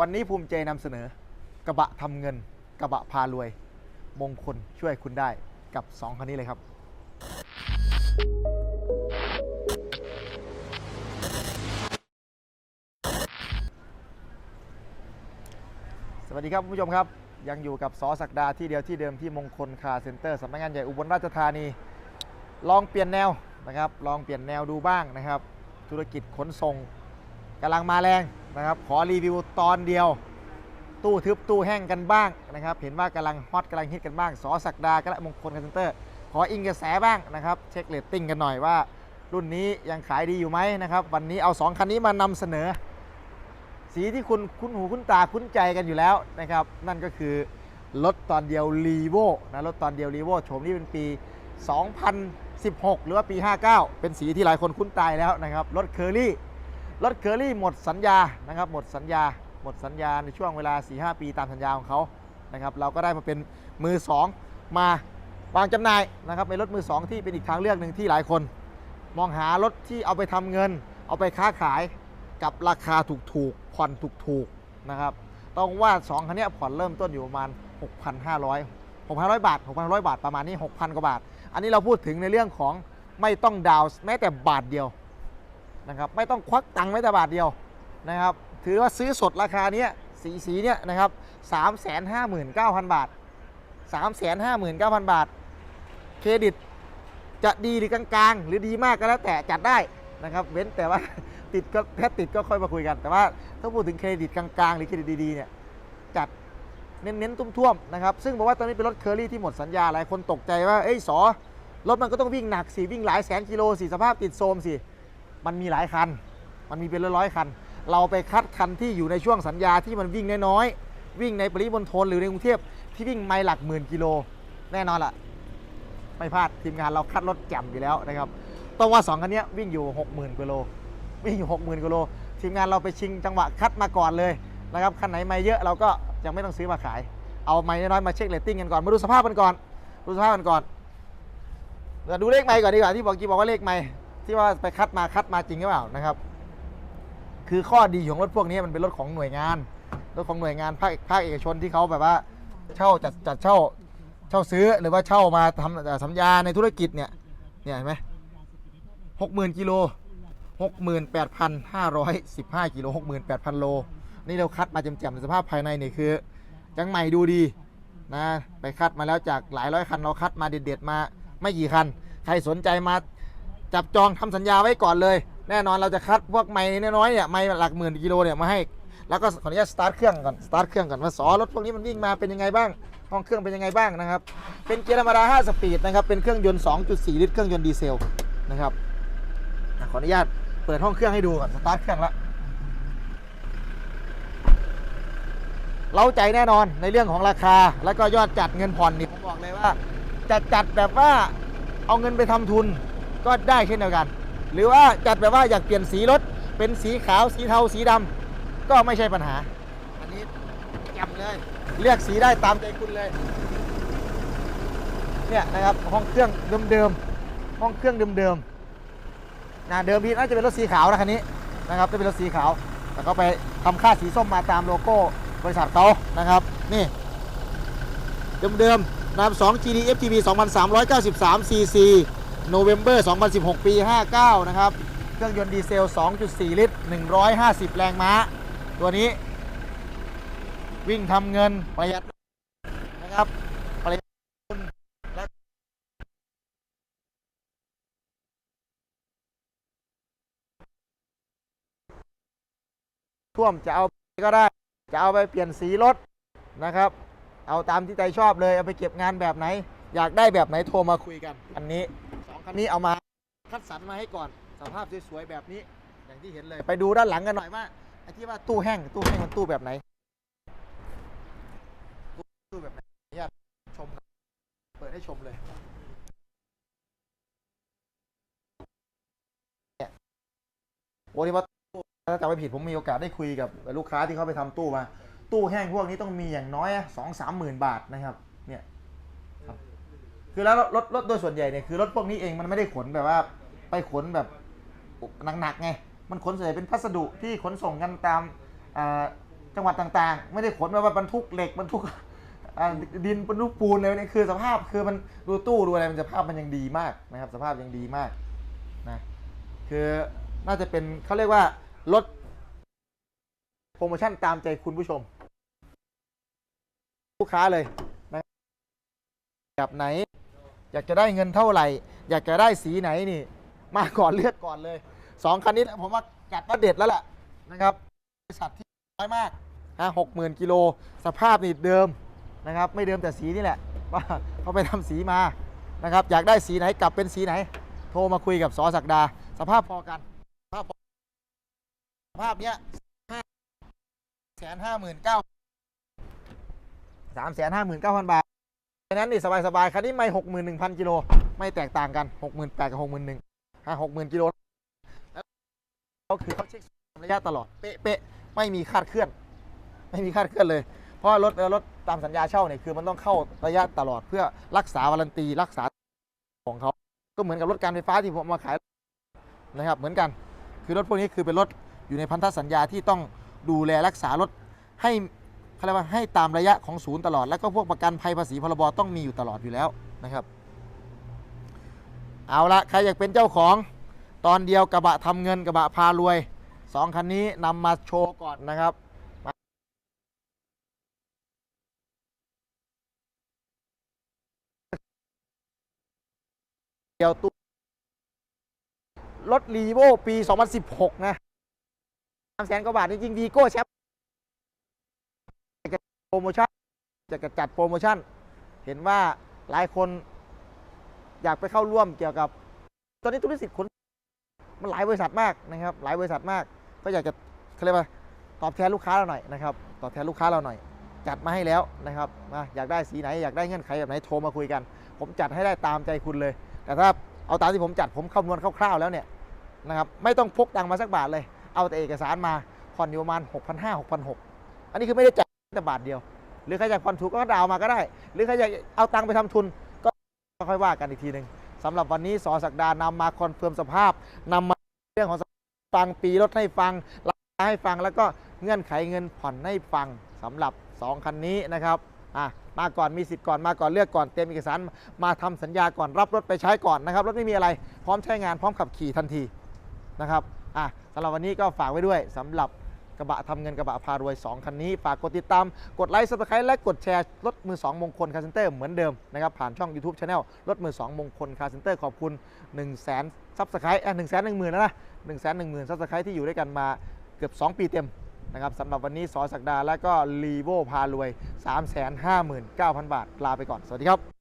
วันนี้ภูมิใจนำเสนอกระบะทำเงิน กระบะพารวย มงคลช่วยคุณได้กับ 2 คันนี้เลยครับ สวัสดีครับผู้ชมครับ ยังอยู่กับสอศักดาที่เดียวที่เดิมที่มงคลคาเซ็นเตอร์สำนักงานใหญ่อุบลราชธานี ลองเปลี่ยนแนวนะครับ ลองเปลี่ยนแนวดูบ้างนะครับ ธุรกิจขนส่งกำลังมาแรง นะครับ ขอรีวิวตอนเดียว ตู้ทึบตู้แห้งกันบ้างนะครับ เห็นว่ากำลังฮอตกำลังฮิตกันบ้าง สอศักดากระมงคลคาร์เซนเตอร์ ขออิงกระแสบ้างนะครับ เช็คเรตติ้งกันหน่อยว่า รุ่นนี้ยังขายดีอยู่ไหมนะครับ วันนี้เอา 2 คันนี้มานำเสนอ สีที่คุณคุ้นหูคุ้นตาคุ้นใจกันอยู่แล้วนะครับ นั่นก็คือรถตอนเดียวรีโวนะรถตอนเดียวรีโวโฉมนี้เป็นปี 2016 หรือว่าปี 59 เป็นสีที่หลายคนคุ้นตายแล้วนะครับ รถเคอรี่ รถเคอรี่หมดสัญญานะครับหมดสัญญา หมดสัญญาในช่วงเวลา 4-5 ปีตามสัญญาของเขานะครับเราก็ได้มาเป็นมือ 2 มาวางจำหน่ายนะครับเป็นรถมือ 2 ที่เป็นอีกทางเลือกหนึ่งที่หลายคน มองหารถที่เอาไปทำเงิน เอาไปค้าขายกับราคาถูกๆผ่อนถูกๆนะครับต้องว่า 2คันนี้ผ่อนเริ่มต้นอยู่ประมาณ 6,500 6,500 บาท 6,500 บาทประมาณนี้ 6,000 กว่าบาท อันนี้เราพูดถึงในเรื่องของไม่ต้องดาวน์แม้แต่บาทเดียว นะครับไม่ต้องควักตังค์แม้แต่บาทเดียวนะครับถือว่าซื้อสดราคาเนี้ยสีสีเนี้ยนะครับ359,000บาท359,000บาท เครดิตจะดีหรือกลางๆ หรือดีมากก็แล้วแต่จัดได้นะครับเว้นแต่ว่าติดก็ถ้าติดก็ค่อยมาคุยกัน แต่ว่าถ้าพูดถึงเครดิตกลางๆ หรือเครดิตดีๆเนี่ยจัดเน้นๆตุ้มๆนะครับซึ่งบอกว่าตอนนี้เป็นรถเคอรี่ที่หมดสัญญาหลายคนตกใจว่าเอ้ยสอรถมันก็ต้องวิ่งหนักสิวิ่งหลายแสนกิโลสิสภาพติดโทมสิ มันมีหลายคัน มันมีเป็นร้อยๆคัน เราไปคัดคันที่อยู่ในช่วงสัญญาที่มันวิ่งน้อยๆวิ่งในปริมณฑลหรือในกรุงเทพที่วิ่งไมล์หลักหมื่นกิโล แน่นอนล่ะไม่พลาดทีมงานเราคัดรถแจ่มอยู่แล้วนะครับต้องว่า2คันนี้วิ่งอยู่ 60,000กิโลวิ่งอยู่ 60,000กิโลทีมงานเราไปชิงจังหวะคัดมาก่อนเลยนะครับคันไหนไม่เยอะเราก็ยังไม่ต้องซื้อมาขาย เอาไม่น้อยๆมาเช็คเรตติ้งกันก่อนมาดูสภาพกันก่อนดูสภาพกันก่อนเดี๋ยวดูเลขไม่ก่อนดีกว่าที่บอกกี้บอกว่าเลขไม่ ที่ว่าไปคัดมาคัดมาจริงหรือเปล่านะครับ คือข้อดีของรถพวกนี้มันเป็นรถของหน่วยงานรถของหน่วยงานภาคภาคเอกชนที่เขาแบบว่า เช่าจัดจัดเช่าเช่าซื้อหรือว่าเช่ามาทำเอ่สัญญาในธุรกิจเนี่ยเนี่ยเห็นไหมหกหมื่นกิโลหกหมื่นแปดพันห้าร้อยสิบห้ากิโลหกหมื่นแปดพันโล นี่เราคัดมาจ่มๆสภาพภายในเนี่ยคือยังใหม่ดูดีนะไปคัดมาแล้วจากหลายร้อยคันเราคัดมาเด็ดๆมาไม่กี่คัน ใครสนใจมา จับจองทำสัญญาไว้ก่อนเลย แน่นอนเราจะคัดพวกไม้น้อยๆเนี่ยไม้หลักหมื่นกิโลเนี่ยมาให้ แล้วก็ขออนุญาตสตาร์ทเครื่องก่อนสตาร์ทเครื่องก่อนว่าสอรถพวกนี้มันวิ่งมาเป็นยังไงบ้างห้องเครื่องเป็นยังไงบ้างนะครับ เป็นเกียร์ธรรมดา 5 สปีดนะครับ เป็นเครื่องยนต์ 2.4 ลิตร เครื่องยนต์ดีเซลนะครับ ขออนุญาตเปิดห้องเครื่องให้ดูก่อน สตาร์ทเครื่องละ เราใจแน่นอนในเรื่องของราคา แล้วก็ยอดจัดเงินผ่อนนี่ผมบอกเลยว่าจัดจัดแบบว่าเอาเงินไปทำทุน ก็ได้เช่นเดียวกัน หรือว่าจัดแบบว่าอยากเปลี่ยนสีรถ เป็นสีขาวสีเทาสีดำก็ไม่ใช่ปัญหา อันนี้แจ่มเลย เลือกสีได้ตามใจคุณเลย เนี่ยนะครับห้องเครื่องเดิมๆ ห้องเครื่องเดิมๆนะเดิมทีน่าจะเป็นรถสีขาวนะคันนี้นะครับจะเป็นรถสีขาว แต่ก็ไปทำค่าสีส้มมาตามโลโก้บริษัทเขานะครับ นี่เดิมๆนะครับ2 GD FTB 2393 cc November 2016 ปี 59 นะครับ เครื่องยนต์ดีเซล 2.4 ลิตร 150 แรงม้า ตัวนี้ วิ่งทำเงินประหยัดนะครับประหยัดทุนและท่วมจะเอาไปก็ได้ จะเอาไปเปลี่ยนสีรถนะครับ เอาตามที่ใจชอบเลย เอาไปเก็บงานแบบไหน อยากได้แบบไหนโทรมาคุยกัน อันนี้ คันนี้เอามาคัดสรรมาให้ก่อนสภาพสวยๆแบบนี้ อย่างที่เห็นเลย ไปดูด้านหลังกันหน่อยว่าไอ้ที่ว่าตู้แห้งตู้แห้งมันตู้แบบไหนตู้แบบไหนขออนุญาตชมครับเปิดให้ชมเลยเนี่ยโอ้ที่ว่าถ้าจำไม่ผิดผมมีโอกาสได้คุยกับลูกค้าที่เขาไปทำตู้มา ตู้แห้งพวกนี้ต้องมีอย่างน้อยสองสามหมื่นบาทนะครับ เนี่ย คือแล้วรถรถโดยส่วนใหญ่เนี่ยคือรถพวกนี้เองมันไม่ได้ขนแบบว่า ไปขนแบบหนักๆไง มันขนส่วนใหญ่เป็นพัสดุที่ขนส่งกันตามจังหวัดต่างๆ ไม่ได้ขนมาว่าบรรทุกเหล็กบรรทุกดินบรรทุกปูนเลยนี่คือสภาพคือมันดูตู้ดูอะไรมันสภาพมันยังดีมากนะครับ สภาพยังดีมากนะคือน่าจะเป็นเขาเรียกว่าลดโปรโมชั่นตามใจคุณผู้ชม ลูกค้าเลยนะแบบไหน อยากจะได้เงินเท่าไหร่ อยากจะได้สีไหนนี่ มาก่อนเลือกก่อนเลยสองคันนี้ผมว่าจัดว่าเด็ดแล้วแหละนะครับบริษัทที่น้อยมากนะหกหมื่นกิโลสภาพนี่เดิมนะครับ ไม่เดิมแต่สีนี่แหละว่าเขาไปทำสีมานะครับ อยากได้สีไหนกลับเป็นสีไหน โทรมาคุยกับสอศักดา สภาพพอกัน สภาพสภาพเนี้ยแสนห้าหมื่นเก้าสามแสนห้าหมื่นเก้าพันบาท ดังนั้นนี่สบายๆคันนี้ไม่หกหมื่นหนึ่งพันกิโลไม่แตกต่างกันหกหมื่นแปดกับหกหมื่นหนึ่งฮะหกหมื่นกิโลแล้วเขาคือเขาเช็คระยะตลอดเป๊ะๆไม่มีคาดเคลื่อน ไม่มีคาดเคลื่อนเลย เพราะรถรถตามสัญญาเช่าเนี่ยคือมันต้องเข้าระยะตลอดเพื่อรักษาวารันตีรักษาของเขาก็เหมือนกับรถการไฟฟ้าที่ผมมาขายนะครับเหมือนกัน คือรถพวกนี้คือเป็นรถอยู่ในพันธสัญญาที่ต้องดูแลรักษารถให้ เขาเรียกว่าให้ตามระยะของศูนย์ตลอด แล้วก็พวกประกันภัยภาษีพรบต้องมีอยู่ตลอดอยู่แล้วนะครับ เอาละใครอยากเป็นเจ้าของตอนเดียวกระบะทำเงินกระบะพารวยสองคันนี้นำมาโชว์ก่อนนะครับเดียวตู้รถรีโวปี 2016 นะสามแสนกว่าบาทจริงๆวีโก้แชมป์โป รโมชั่นจะจัดโปรโมชั่น เห็นว่าหลายคนอยากไปเข้าร่วมเกี่ยวกับ ตอนนี้ธุรกิจขนมันหลายบริษัทมากนะครับ หลายบริษัทมาก ก็อยากจะเขาเรียกว่าตอบแทนลูกค้าเราหน่อยนะครับ ตอบแทนลูกค้าเราหน่อย จัดมาให้แล้วนะครับอยากได้สีไหนอยากได้เงื่อนไขแบบไหนโทรมาคุยกัน ผมจัดให้ได้ตามใจคุณเลย แต่ถ้าเอาตามที่ผมจัดผมคำนวณคร่าวๆแล้วเนี่ยนะครับไม่ต้องพกตังค์มาสักบาทเลย เอาแต่เอกสารมาผ่อนอยู่ประมาณ6,500 6,600อันนี้คือไม่ได้จ่าย แต่บาทเดียว หรือใครอยากผ่อนถูกก็ดาวมาก็ได้ หรือใครอยากเอาตังค์ไปทำทุน ก็ค่อยว่ากันอีกทีหนึ่งสำหรับวันนี้สอศักดานำมาคอนเฟิร์มสภาพนำมาเรื่องของฟังปีรถให้ฟังราคาให้ฟังแล้วก็เงื่อนไขเงินผ่อนให้ฟังสำหรับ 2 คันนี้นะครับอะมาก่อนมีสิทธิ์ก่อนมาก่อนเลือกก่อนเตรียมเอกสารมาทำสัญญาก่อนรับรถไปใช้ก่อนนะครับรถไม่มีอะไรพร้อมใช้งานพร้อมขับขี่ทันทีนะครับอะสำหรับวันนี้ก็ฝากไว้ด้วยสำหรับ กระบะทำเงินกระบะพารวย 2 คันนี้ ฝากกดติดตาม กดไลค์ซับสไครต์และกดแชร์ รถมือ 2 มงคลคาร์เซนเตอร์เหมือนเดิมนะครับ ผ่านช่อง YouTube Channel รถมือ 2 มงคลคาร์เซนเตอร์ขอบคุณ 1 0 0 0 0แสนซับสไครต์เอะหนึ่งแสนหนึ่งหมื่นนะนะหนึ่งแสนหนึ่งหมื่นซับสไครต์ที่อยู่ด้วยกันมาเกือบ 2 ปีเต็มนะครับสำหรับวันนี้สอศักดาและก็ลีโวพารวย 3 5 9 0 0 0 บาทลาไปก่อนสวัสดีครับ